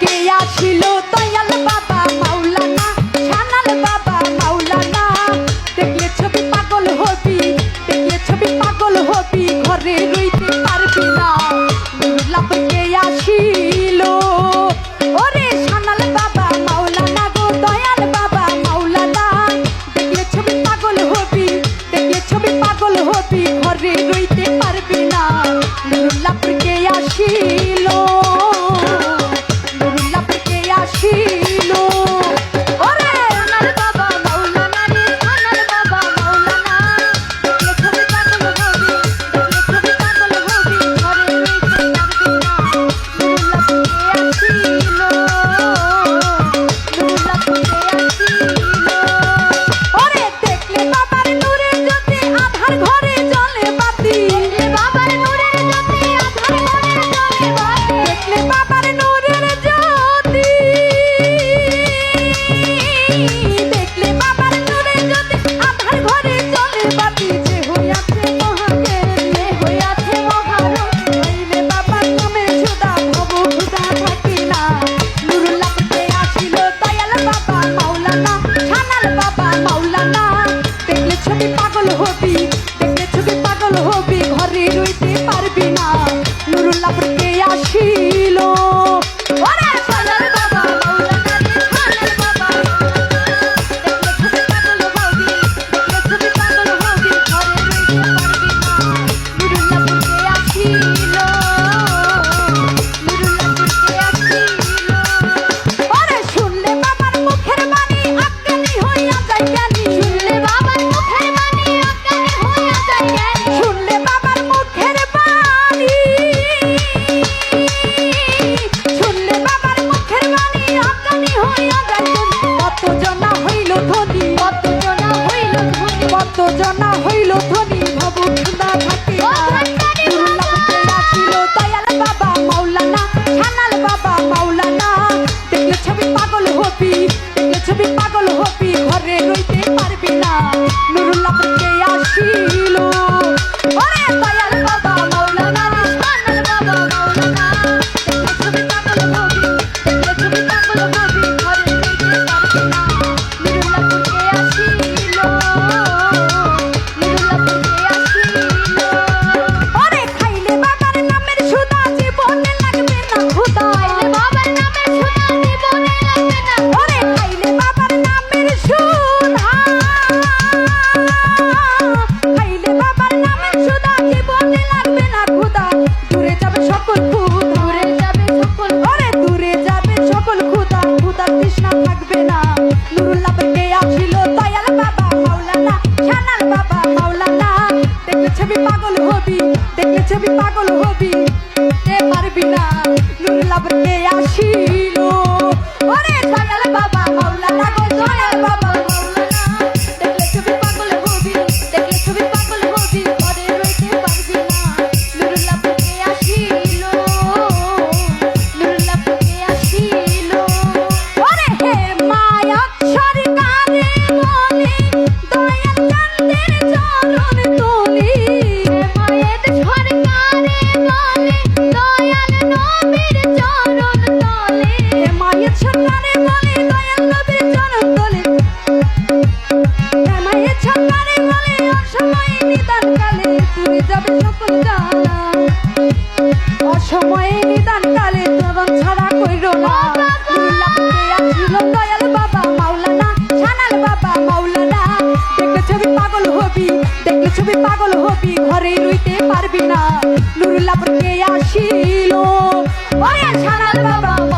কে আসিল দয়াল বাবা মাওলানা সানাল বাবা মাওলানা। দেখলে ছবি পাগল হবি, দেখলে ছবি পাগল হবি ঘরে রই অসময়ে নিদান কালে চরণ ছাড়া কইরো না। আসিল দয়াল বাবা মাওলানা সানাল বাবা মাওলানা। দেখলে ছবি পাগল হবি দেখলে ছবি পাগল হবি ঘরে আসিল। ওরে বাবা